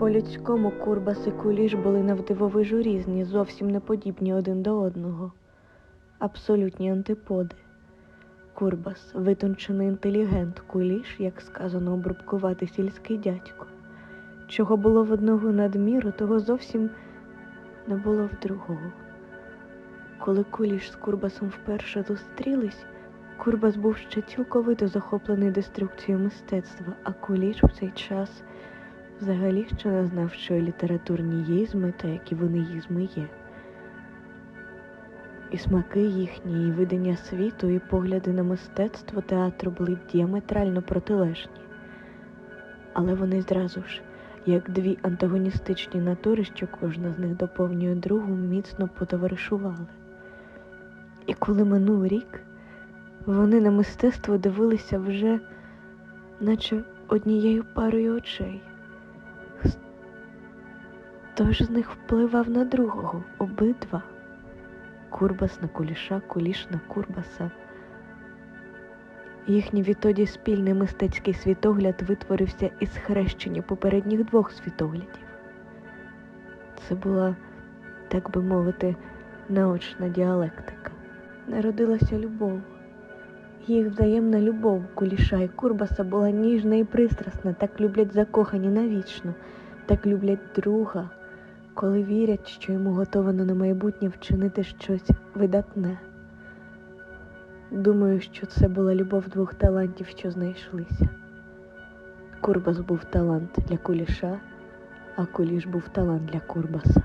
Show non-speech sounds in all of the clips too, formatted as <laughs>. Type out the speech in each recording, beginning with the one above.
По-людському Курбас і Куліш були навдивовижу різні, зовсім не подібні один до одного. Абсолютні антиподи. Курбас витончений інтелігент, Куліш, як сказано, обрубкуватий сільський дядько. Чого було в одного надміру, того зовсім не було в другого. Коли Куліш з Курбасом вперше зустрілись, Курбас був ще цілковито захоплений деструкцією мистецтва, а Куліш в цей час взагалі ще не знав, що літературні їзми та які вони їзми є. І смаки їхні, і видання світу, і погляди на мистецтво театру були діаметрально протилежні. Але вони зразу ж, як дві антагоністичні натури, що кожна з них доповнює другу, міцно потоваришували. І коли минув рік, вони на мистецтво дивилися вже, наче однією парою очей. Хто ж з них впливав на другого, обидва? Курбас на куліша, куліш на курбаса. Їхній відтоді спільний мистецький світогляд витворився із хрещення попередніх двох світоглядів. Це була, так би мовити, наочна діалектика. Народилася любов. Їх взаємна любов куліша і курбаса була ніжна і пристрасна, так люблять закохані навічно, так люблять друга, коли вірять, що йому готовано на майбутнє вчинити щось видатне. Думаю, що це була любов двох талантів, що знайшлися. Курбас був талант для куліша, а куліш був талант для Курбаса.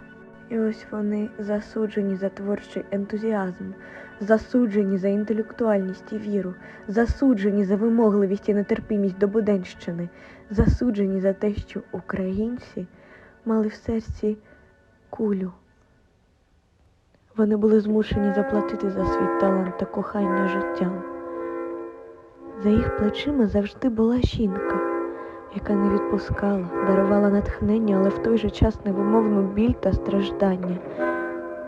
І ось вони засуджені за творчий ентузіазм, засуджені за інтелектуальність і віру, засуджені за вимогливість і нетерпимість до буденщини, засуджені за те, що українці мали в серці кулю. Вони були змушені заплатити за свій талант та кохання життям. За їх плечима завжди була жінка, яка не відпускала, дарувала натхнення, але в той же час невимовну біль та страждання,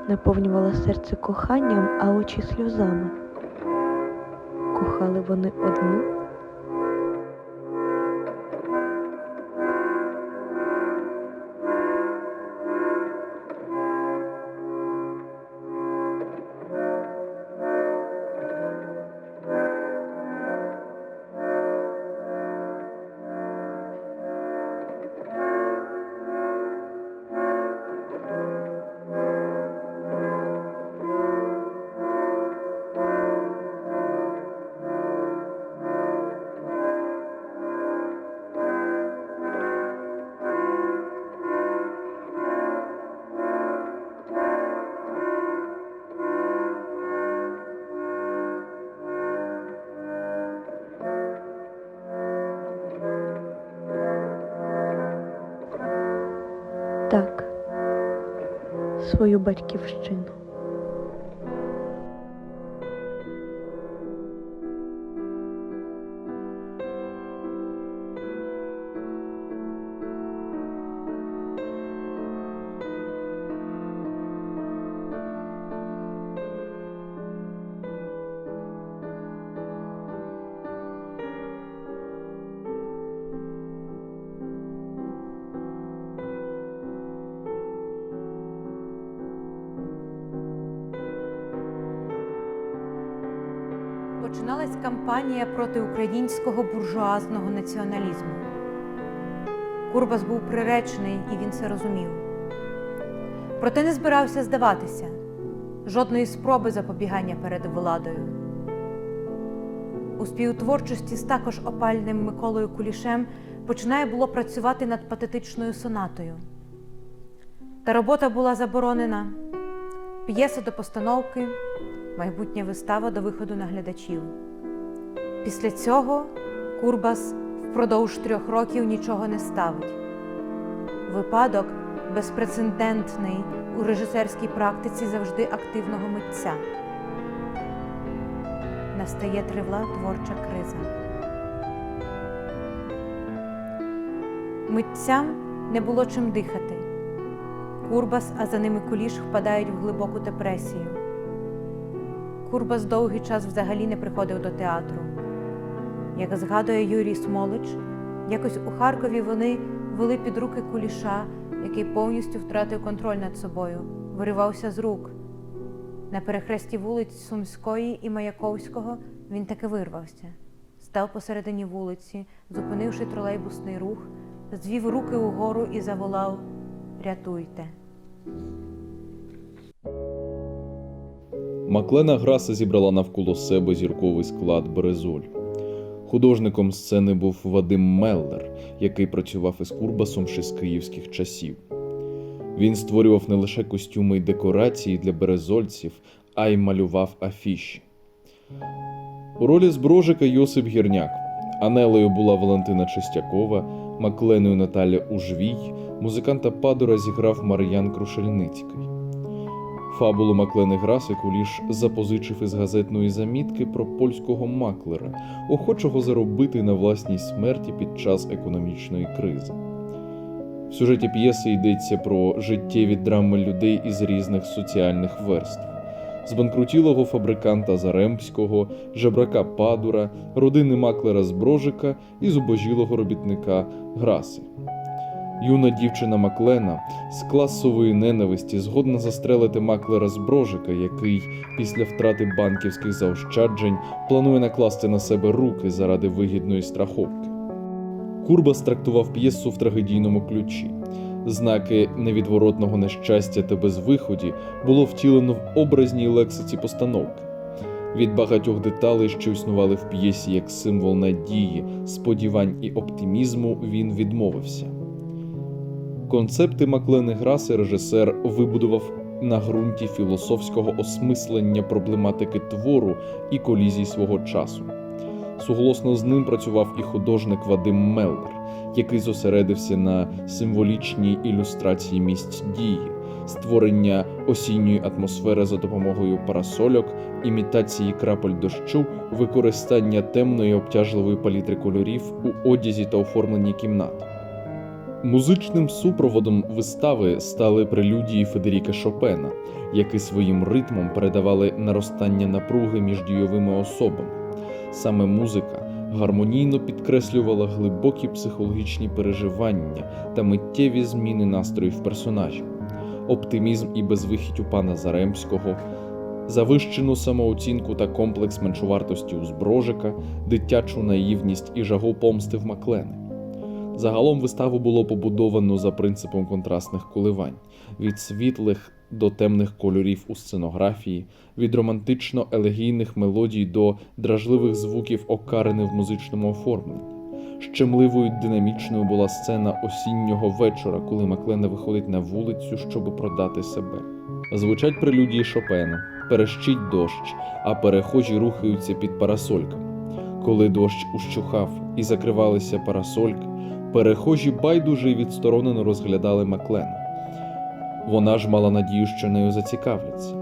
наповнювала серце коханням, а очі сльозами. Кохали вони одну. Свою батьківщину. Починалась кампанія проти українського буржуазного націоналізму. Курбас був приречений, і він це розумів. Проте не збирався здаватися жодної спроби запобігання перед владою. У співтворчості з також опальним Миколою Кулішем починає було працювати над патетичною сонатою. Та робота була заборонена. П'єса до постановки, майбутня вистава до виходу на глядачів. Після цього Курбас впродовж трьох років нічого не ставить. Випадок безпрецедентний у режисерській практиці завжди активного митця. Настає тривла творча криза. Митцям не було чим дихати. Курбас, а за ними куліш впадають в глибоку депресію. Курбас довгий час взагалі не приходив до театру. Як згадує Юрій Смолич, якось у Харкові вони вели під руки куліша, який повністю втратив контроль над собою, виривався з рук. На перехресті вулиць Сумської і Маяковського він таки вирвався. Став посередині вулиці, зупинивши тролейбусний рух, звів руки угору і заволав Рятуйте. Маклена Граса зібрала навколо себе зірковий склад Березоль. Художником сцени був Вадим Меллер, який працював із Курбасом ще з київських часів. Він створював не лише костюми й декорації для березольців, а й малював афіші. У ролі зброжика Йосип Гірняк. Анелею була Валентина Чистякова, Макленою Наталя Ужвій, музиканта Падора зіграв Мар'ян Крушельницький. Фабулу Маклени Граси Куліш запозичив із газетної замітки про польського маклера, охочого заробити на власній смерті під час економічної кризи. В сюжеті п'єси йдеться про життєві драми людей із різних соціальних верств: збанкрутілого фабриканта Заремського, жебрака Падура, родини маклера Зброжика і зубожілого робітника Граси. Юна дівчина Маклена з класової ненависті згодна застрелити маклера Зброжика, який після втрати банківських заощаджень планує накласти на себе руки заради вигідної страховки. Курбас трактував п'єсу в трагедійному ключі. Знаки невідворотного нещастя та безвиході було втілено в образній лексиці постановки. Від багатьох деталей, що існували в п'єсі як символ надії, сподівань і оптимізму, він відмовився. Концепти Маклени Граси режисер вибудував на ґрунті філософського осмислення проблематики твору і колізій свого часу. Суголосно з ним працював і художник Вадим Меллер, який зосередився на символічній ілюстрації місць дії, створення осінньої атмосфери за допомогою парасольок, імітації крапель дощу, використання темної обтяжливої палітри кольорів у одязі та оформленні кімнат. Музичним супроводом вистави стали прелюдії Федеріка Шопена, які своїм ритмом передавали наростання напруги між дійовими особами. Саме музика гармонійно підкреслювала глибокі психологічні переживання та миттєві зміни настроїв персонажів, оптимізм і безвихідь у пана Заремського, завищену самооцінку та комплекс меншовартості у зброжика, дитячу наївність і жагу помсти в Маклени. Загалом виставу було побудовано за принципом контрастних коливань від світлих до темних кольорів у сценографії, від романтично-елегійних мелодій до дражливих звуків окарини в музичному оформленні. Щемливою динамічною була сцена осіннього вечора, коли Маклена виходить на вулицю, щоб продати себе. Звучать прелюдії Шопена, перещить дощ, а перехожі рухаються під парасольками. Коли дощ ущухав і закривалися парасольки, перехожі байдуже й відсторонено розглядали Маклену. Вона ж мала надію, що нею зацікавляться.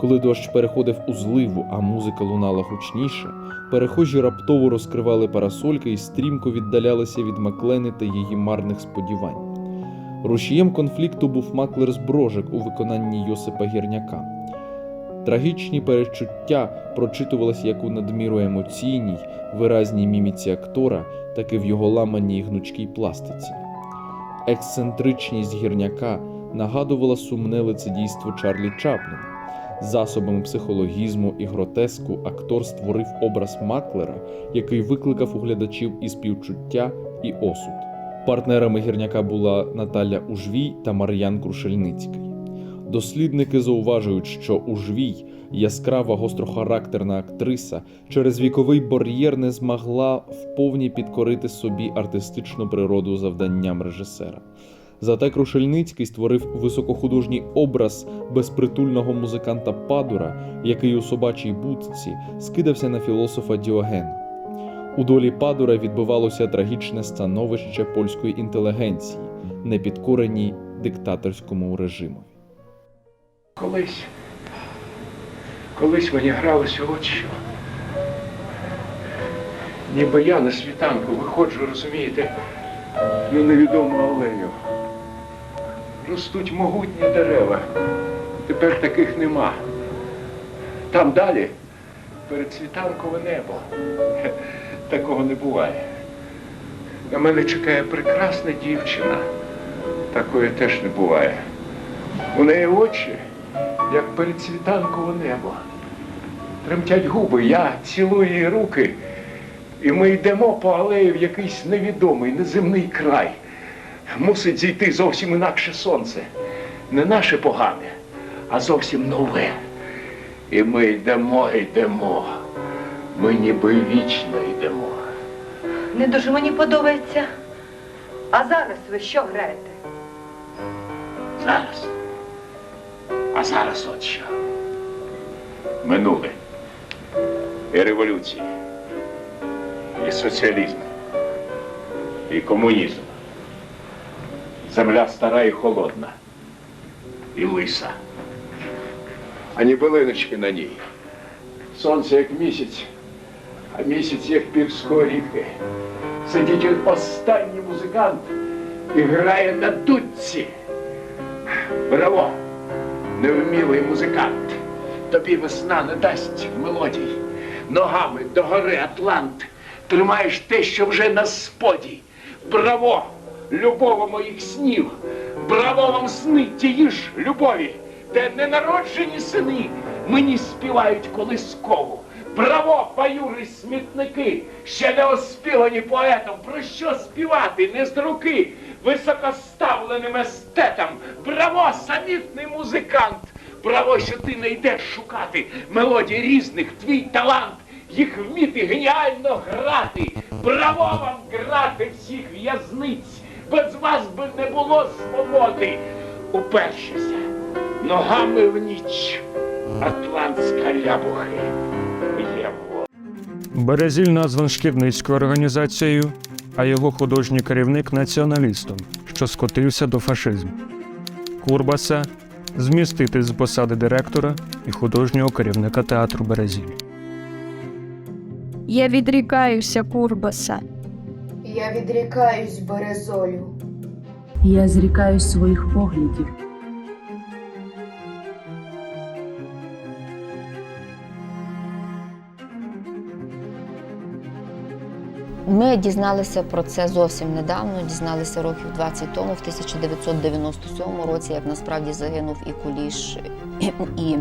Коли дощ переходив у зливу, а музика лунала гучніше, перехожі раптово розкривали парасольки і стрімко віддалялися від Маклени та її марних сподівань. Рушієм конфлікту був маклер Зброжик у виконанні Йосипа Гірняка. Трагічні перечуття прочитувалися як у надміру емоційній, виразній міміці актора, так і в його ламаній гнучкій пластиці. Ексцентричність гірняка нагадувала сумне лицедійство Чарлі Чапліна. Засобами психологізму і гротеску актор створив образ маклера, який викликав у глядачів і співчуття, і осуд. Партнерами гірняка була Наталя Ужвій та Мар'ян Крушельницький. Дослідники зауважують, що Ужвій, яскрава гострохарактерна актриса, через віковий бар'єр не змогла вповні підкорити собі артистичну природу завданням режисера. Зате Крушельницький створив високохудожній образ безпритульного музиканта Падура, який у собачій будці скидався на філософа Діогена. У долі Падура відбувалося трагічне становище польської інтелігенції, непідкореній диктаторському режиму. Колись, колись мені гралося от що. Ніби я на світанку виходжу, розумієте, на невідому алею. Ростуть могутні дерева. Тепер таких нема. Там далі передсвітанкове небо. <laughs> Такого не буває. На мене чекає прекрасна дівчина. Такої теж не буває. У неї очі, як передсвітанкове небо. Тремтять губи, я цілую її руки, і ми йдемо по алеї в якийсь невідомий, неземний край. Мусить зійти зовсім інакше сонце. Не наше погане, а зовсім нове. І ми йдемо, йдемо. Ми ніби вічно йдемо. Не дуже мені подобається. А зараз ви що граєте? Зараз. А зараз от що. Минуле. І революції. І соціалізм. І комунізм. Земля стара і холодна. І лиса. Ані билиночки на ній. Сонце як місяць, а місяць як півсько горіхи. Сидить останній музикант і грає на дудці. Браво! Невмілий музикант. Тобі весна не дасть мелодій. Ногами до гори Атлант. Тримаєш те, що вже на споді. Браво! Любово моїх снів! Браво вам сни тієї ж любові, де ненароджені сини мені співають колискову. Браво, паюри смітники, ще не оспівані поетом. Про що співати не з руки високоставленим естетам? Браво, самітний музикант! Браво, що ти не йдеш шукати мелодій різних, твій талант, їх вміти геніально грати. Браво вам грати всіх в'язниць! Без вас би не було свободи. Упершися ногами в ніч, атлантська лябухи є Березіль назван шкідницькою організацією, а його художній керівник націоналістом, що скотився до фашизму. Курбаса змістити з посади директора і художнього керівника театру Березіль. Я відрікаюся Курбаса. Я відрікаюсь Березолю. Я зрікаюсь своїх поглядів. Ми дізналися про це зовсім недавно. Дізналися років 20 тому, в 1997 році, як насправді загинув і Куліш, і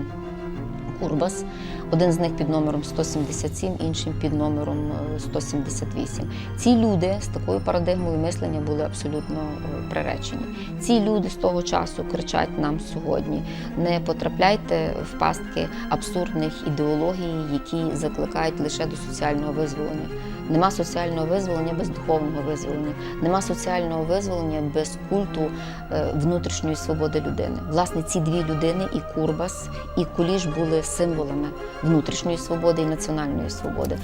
Курбас. Один з них під номером 177, іншим під номером е, 178. Ці люди з такою парадигмою мислення були абсолютно е, приречені. Ці люди з того часу кричать нам сьогодні: не потрапляйте в пастки абсурдних ідеологій, які закликають лише до соціального визволення. Нема соціального визволення без духовного визволення, нема соціального визволення без культу е, внутрішньої свободи людини. Власне, ці дві людини, і Курбас, і Куліш, були символами внутрішньої свободи і національної свободи.